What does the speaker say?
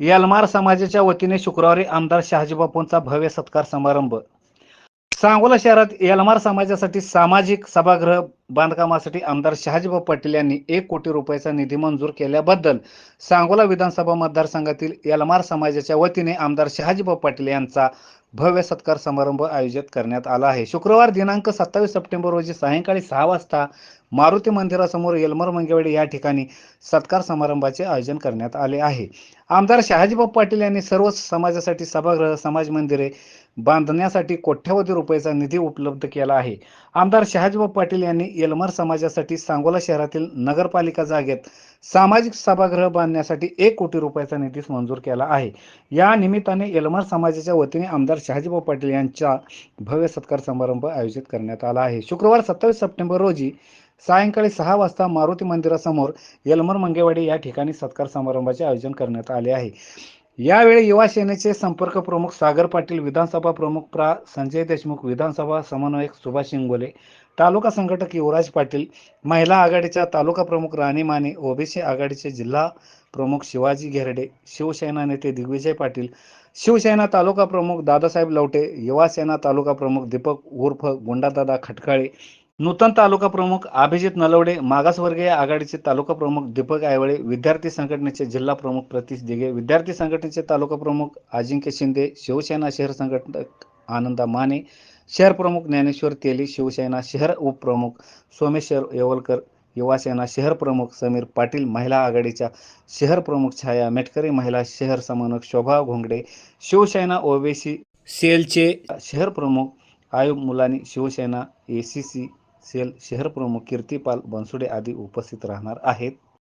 यलमार समाजाच्या वतीने शुक्रवारी आमदार शहाजी बापूंचा भव्य सत्कार समारंभ. सांगोला शहरात यलमार समाजासाठी सामाजिक सभागृह बांधकामासाठी आमदार शहाजीभाऊ पाटील यांनी एक कोटी रुपयाचा निधी मंजूर केल्याबद्दल सांगोला विधानसभा मतदारसंघातील यलमार समाजाच्या वतीने आमदार शहाजीभाऊ पाटील यांचा भव्य सत्कार समारंभ आयोजित करण्यात आला आहे. शुक्रवार दिनांक सत्तावीस सप्टेंबर रोजी सायंकाळी सहा वाजता मारुती मंदिरासमोर यलमर मंगेवाडी या ठिकाणी सत्कार समारंभाचे आयोजन करण्यात आले आहे. आमदार शहाजीबाब पाटील यांनी सर्व समाजासाठी सभागृह समाज मंदिरे बांधण्यासाठी कोट्यवधी रुपयाचा निधी उपलब्ध केला आहे. आमदार शहाजीबाब पाटील यांनी यलमर समाजासाठी सांगोला शहरातील नगरपालिका जागेत सामाजिक सभागृह बांधण्यासाठी एक कोटी रुपयाचा निधीच मंजूर केला आहे. या निमित्ताने यलमर समाजाच्या वतीने आमदार शहाजीभाऊ पाटील यांचा भव्य सत्कार समारंभ आयोजित करण्यात आला आहे. शुक्रवार सत्तावीस सप्टेंबर रोजी सायंकाळी सहा वाजता मारुती मंदिरासमोर यलमर मंगेवाडी या ठिकाणी सत्कार समारंभाचे आयोजन करण्यात आले आहे. यावेळी युवा सेनेचे संपर्क प्रमुख सागर पाटील विधानसभा प्रमुख प्रा. संजय देशमुख विधानसभा समन्वयक सुभाष शिंगोले तालुका संघटक युवराज पाटील महिला आघाडीच्या तालुका प्रमुख राणी माने ओबीसी आघाडीचे जिल्हा प्रमुख शिवाजी घेरडे शिवसेना नेते दिग्विजय पाटील शिवसेना तालुका प्रमुख दादासाहेब लवटे युवा सेना तालुका प्रमुख दीपक उर्फ गुंडादादा खटकाळे नूतन तालुका प्रमुख अभिजित नलवडे मागासवर्गीय आघाडीचे तालुका प्रमुख दीपक आयवळे विद्यार्थी संघटनेचे जिल्हा प्रमुख प्रतीश दिघे विद्यार्थी संघटनेचे तालुका प्रमुख अजिंक्य शिंदे शिवसेना शहर संघटक आनंदा माने शहर प्रमुख ज्ञानेश्वर तेली शिवसेना शहर उपप्रमुख सोमेश्वर येवलकर युवासेना शहर प्रमुख समीर पाटील महिला आघाडीच्या शहर प्रमुख छाया मेटकरे महिला शहर समन्वयक शोभा घोंगडे शिवसेना ओबीसी सेलचे शहर प्रमुख Ayub Mulani Shiv Sena A C C cell शहर प्रमुख कीर्तिपाल बनसुडे आदी उपस्थित राहणार आहेत.